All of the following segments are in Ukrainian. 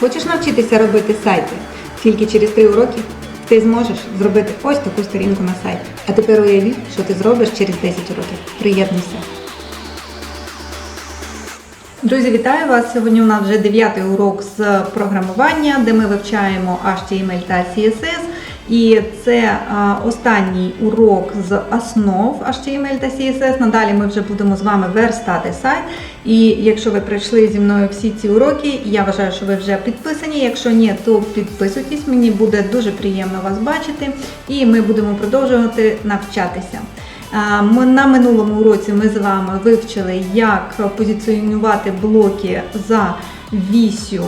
Хочеш навчитися робити сайти? Тільки через три уроки ти зможеш зробити ось таку сторінку на сайті. А тепер уяви, що ти зробиш через 10 років. Приєднуйся. Друзі, вітаю вас! Сьогодні у нас вже дев'ятий урок з програмування, де ми вивчаємо HTML та CSS. І це останній урок з основ HTML та CSS. Надалі ми вже будемо з вами верстати сайт. І якщо ви пройшли зі мною всі ці уроки, я вважаю, що ви вже підписані. Якщо ні, то підписуйтесь. Мені буде дуже приємно вас бачити, і ми будемо продовжувати навчатися. На минулому уроці ми з вами вивчили, як позиціонувати блоки за вісю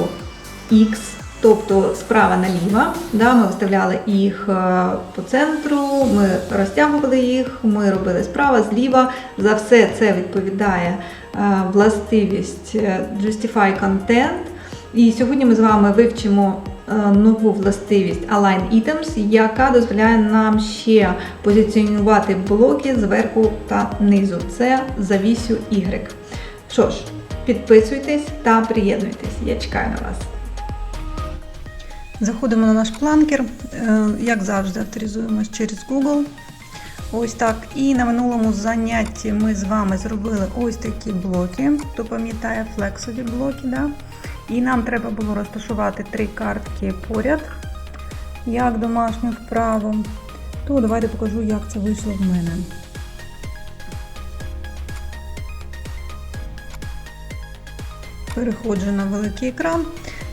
X, тобто справа наліво. Да, Ми виставляли їх е, по центру, ми розтягували їх, ми робили справа, зліва. За все це відповідає е, властивість е, Justify Content. І сьогодні ми з вами вивчимо нову властивість Align Items, яка дозволяє нам ще позиціонувати блоки зверху та низу. Це за вісю Y. Що ж, підписуйтесь та приєднуйтесь. Я чекаю на вас. Заходимо на наш планкер. Е, Як завжди, авторизуємось через Google. Ось так. І на минулому занятті ми з вами зробили ось такі блоки. Хто пам'ятає флексові блоки, да? І нам треба було розташувати три картки поряд, як домашню вправу. То давайте покажу, як це вийшло в мене. Переходжу на великий екран.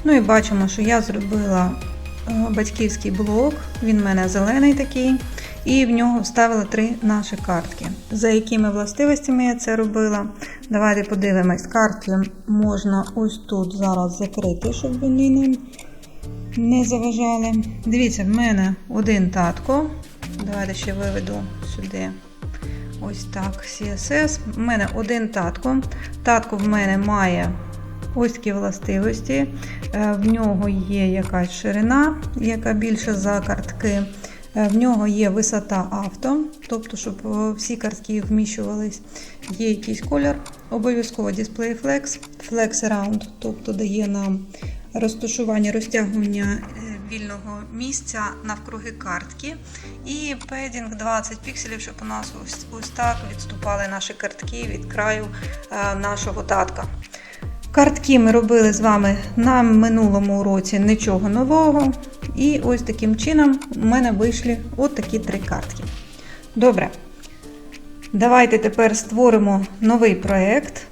Ну і бачимо, що я зробила е, батьківський блок, він в мене зелений такий. І в нього вставила три наші картки. За якими властивостями я це робила? Давайте подивимось. Картки можна ось тут зараз закрити, щоб вони нам не заважали. Дивіться, в мене один татко. Давайте ще виведу сюди. Ось так, CSS. У мене один татко. Татко в мене має ось такі властивості. Е, В нього є якась ширина, яка більша за картки. Е, В нього є висота авто, тобто, щоб е, всі картки вміщувались. Є якийсь колір, обов'язково Display Flex, Flex Around, тобто дає нам розташування, розтягування вільного місця навкруги картки. І педінг 20 пікселів, щоб у нас ось, ось так відступали наші картки від краю нашого татка. Картки ми робили з вами на минулому уроці нічого нового. І ось таким чином у мене вийшли от такі три картки. Добре. Давайте тепер створимо новий проєкт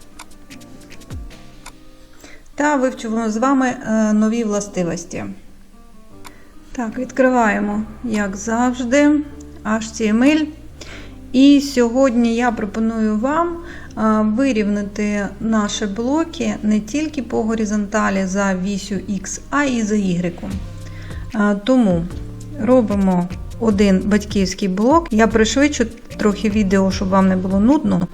та вивчимо з вами е, нові властивості. Так, відкриваємо, як завжди, HTML. І сьогодні я пропоную вам вирівнити наші блоки не тільки по горизонталі за вісю X, а і за Y. Тому робимо один батьківський блок. Я пришвидшу трохи відео, щоб вам не було нудно.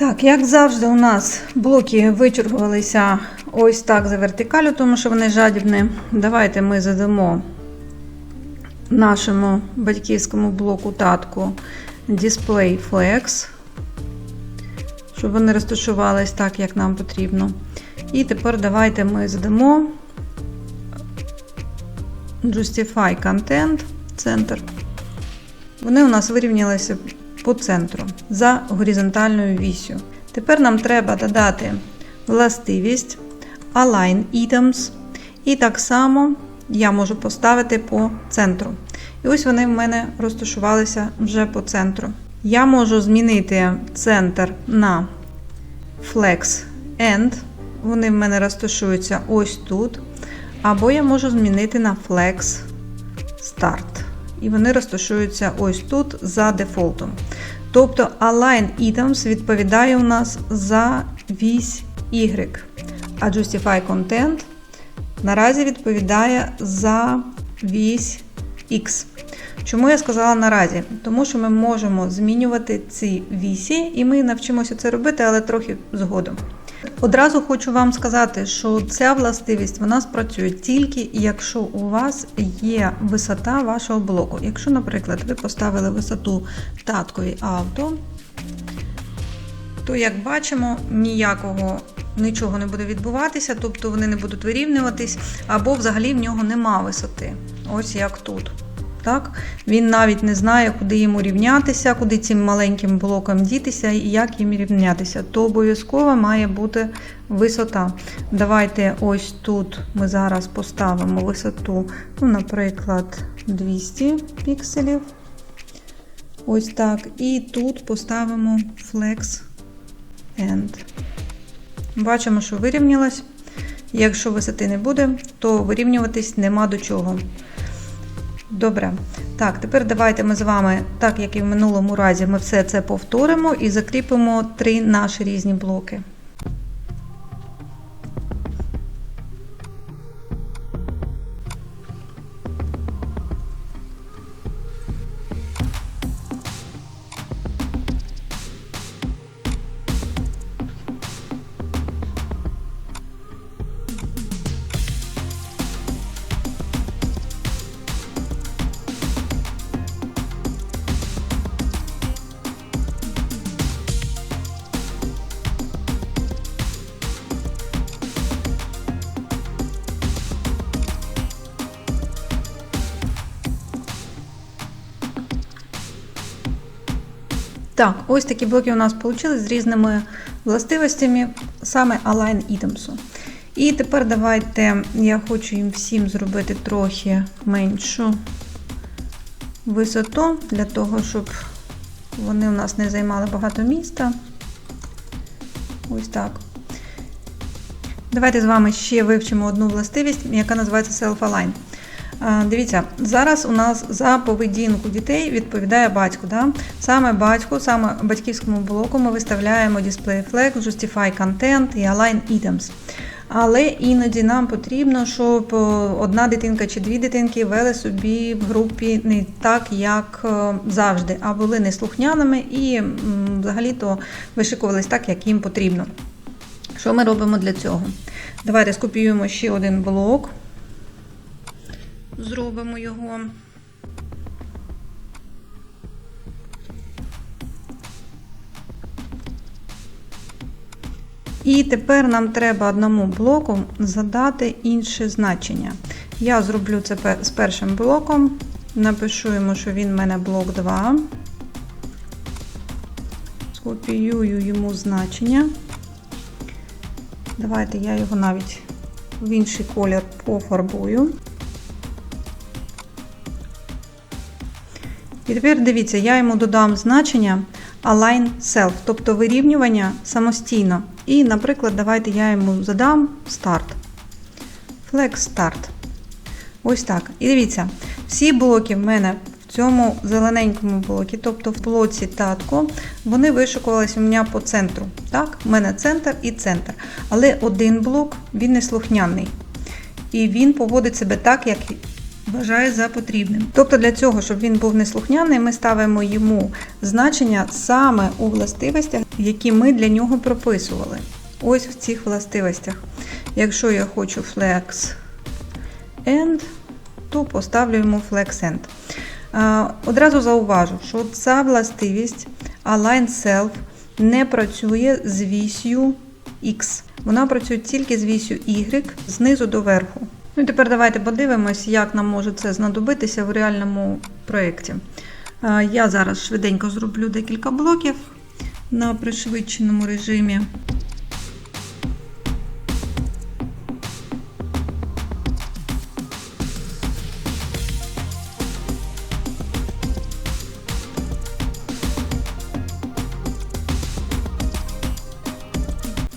Так, як завжди, у нас блоки вичергувалися ось так за вертикалю, тому що вони жадібні. Давайте ми задамо нашому батьківському блоку татку Display Flex, щоб вони розташувались так, як нам потрібно. І тепер давайте ми задамо Justify Content центр. Вони у нас вирівнялися по центру за горизонтальною вісю. Тепер нам треба додати властивість Align Items. І так само я можу поставити по центру. І ось вони в мене розташувалися вже по центру. Я можу змінити центр на Flex End. Вони в мене розташуються ось тут. Або я можу змінити на Flex Start. І вони розташуються ось тут за дефолтом. Тобто Align Items відповідає у нас за вісь Y, а Justify Content наразі відповідає за вісь X. Чому я сказала наразі? Тому що ми можемо змінювати ці вісі, і ми навчимося це робити, але трохи згодом. Одразу хочу вам сказати, що ця властивість вона спрацює тільки якщо у вас є висота вашого блоку. Якщо, наприклад, ви поставили висоту таткові авто, то, як бачимо, ніякого нічого не буде відбуватися, тобто вони не будуть вирівнюватись, або взагалі в нього нема висоти. Ось як тут. Так? Він навіть не знає, куди йому рівнятися, куди цим маленьким блоком дітися і як їм рівнятися. То обов'язково має бути висота. Давайте ось тут ми зараз поставимо висоту, ну, наприклад, 200 пікселів. Ось так. І тут поставимо Flex End. Бачимо, що вирівнялась. Якщо висоти не буде, то вирівнюватись нема до чого. Добре. Так, тепер давайте ми з вами, так як і в минулому разі, ми все це повторимо і закріпимо три наші різні блоки. Так, ось такі блоки у нас вийшли з різними властивостями, саме Align Items. І тепер давайте я хочу їм всім зробити трохи меншу висоту, для того, щоб вони у нас не займали багато міста. Ось так. Давайте з вами ще вивчимо одну властивість, яка називається Self-Align. Дивіться, зараз у нас за поведінку дітей відповідає батько. Да? Саме батько, саме батьківському блоку ми виставляємо Display Flag, Justify Content і Align Items. Але іноді нам потрібно, щоб одна дитинка чи дві дитинки вели собі в групі не так, як завжди, а були неслухняними і взагалі-то вишикувались так, як їм потрібно. Що ми робимо для цього? Давайте скопіюємо ще один блок зробимо його. І тепер нам треба одному блоку задати інше значення. Я зроблю це з першим блоком, напишу йому, що він в мене блок 2. Скопіюю йому значення. Давайте я його навіть в інший колір пофарбую. І тепер дивіться, я йому додам значення Align Self, тобто вирівнювання самостійно. І, наприклад, давайте я йому задам Start. Flex Start. Ось так. І дивіться, всі блоки в мене в цьому зелененькому блокі, тобто в блоці татко, вони вишукувалися у мене по центру. Так, У мене центр і центр. Але один блок, він не слухняний. І він поводить себе так, як вважає за потрібним. Тобто для цього, щоб він був неслухняний, ми ставимо йому значення саме у властивостях, які ми для нього прописували. Ось в цих властивостях. Якщо я хочу flex end, то поставлю йому flex end. Одразу зауважу, що ця властивість Align Self не працює з вісю X. Вона працює тільки з вісю Y знизу до верху. Ну і тепер давайте подивимось, як нам може це знадобитися в реальному проєкті. Я зараз швиденько зроблю декілька блоків на пришвидшеному режимі.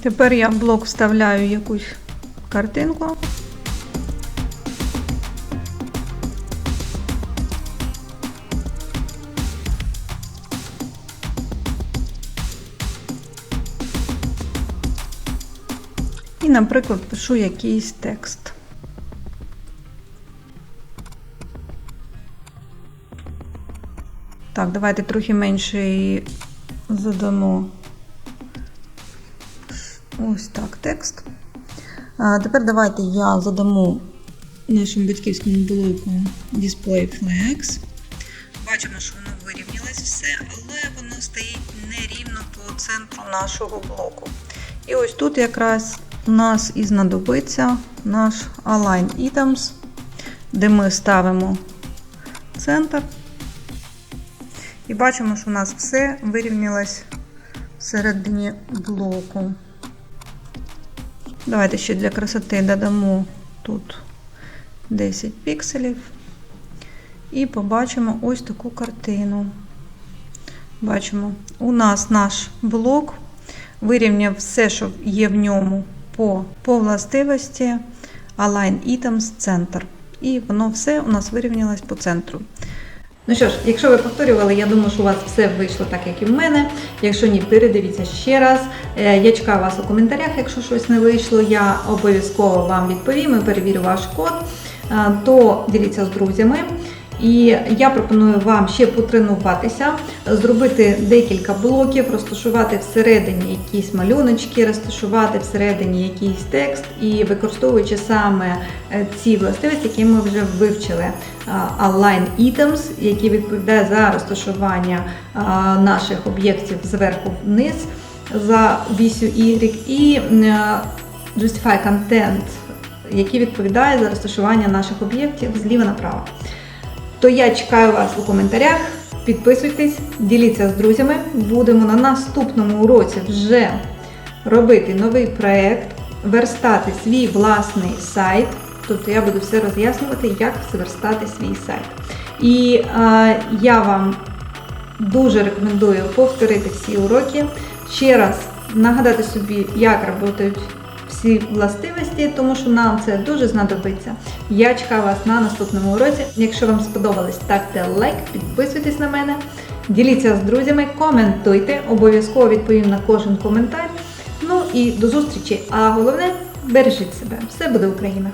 Тепер я в блок вставляю якусь картинку. Наприклад, пишу якийсь текст. Так, давайте трохи менше задамо. Ось так, текст. А тепер давайте я задамо нашому батьківському блоку Display Flex. Бачимо, що воно вирівнялось все, але воно стоїть нерівно по центру нашого блоку. І ось тут якраз у нас і знадобиться наш Align Items, де ми ставимо центр. І бачимо, що у нас все вирівнялось всередині блоку. Давайте ще для красоти додамо тут 10 пікселів. І побачимо ось таку картину. Бачимо, у нас наш блок вирівняв все, що є в ньому по, по властивості Align Items центр. І воно все у нас вирівнялось по центру. Ну що ж, якщо ви повторювали, я думаю, що у вас все вийшло так, як і в мене. Якщо ні, передивіться ще раз. Е, Я чекаю вас у коментарях, якщо щось не вийшло, я обов'язково вам відповім і перевірю ваш код. Е, То діліться з друзями. І я пропоную вам ще потренуватися, зробити декілька блоків, розташувати всередині якісь малюночки, розташувати всередині якийсь текст і використовуючи саме е, ці властивості, які ми вже вивчили. Align Items, які відповідає за розташування наших об'єктів зверху вниз за вісю Y, і е, Justify Content, який відповідає за розташування наших об'єктів зліва направо. То я чекаю вас у коментарях. Підписуйтесь, діліться з друзями. Будемо на наступному уроці вже робити новий проект, верстати свій власний сайт. Тобто я буду все роз'яснювати, як зверстати свій сайт. І е, я вам дуже рекомендую повторити всі уроки. Ще раз нагадати собі, як працюють всі властивості, тому що нам це дуже знадобиться. Я чекаю вас на наступному уроці. Якщо вам сподобалось, ставте лайк, підписуйтесь на мене, діліться з друзями, коментуйте, обов'язково відповім на кожен коментар. Ну і до зустрічі! А головне, бережіть себе! Все буде Україна!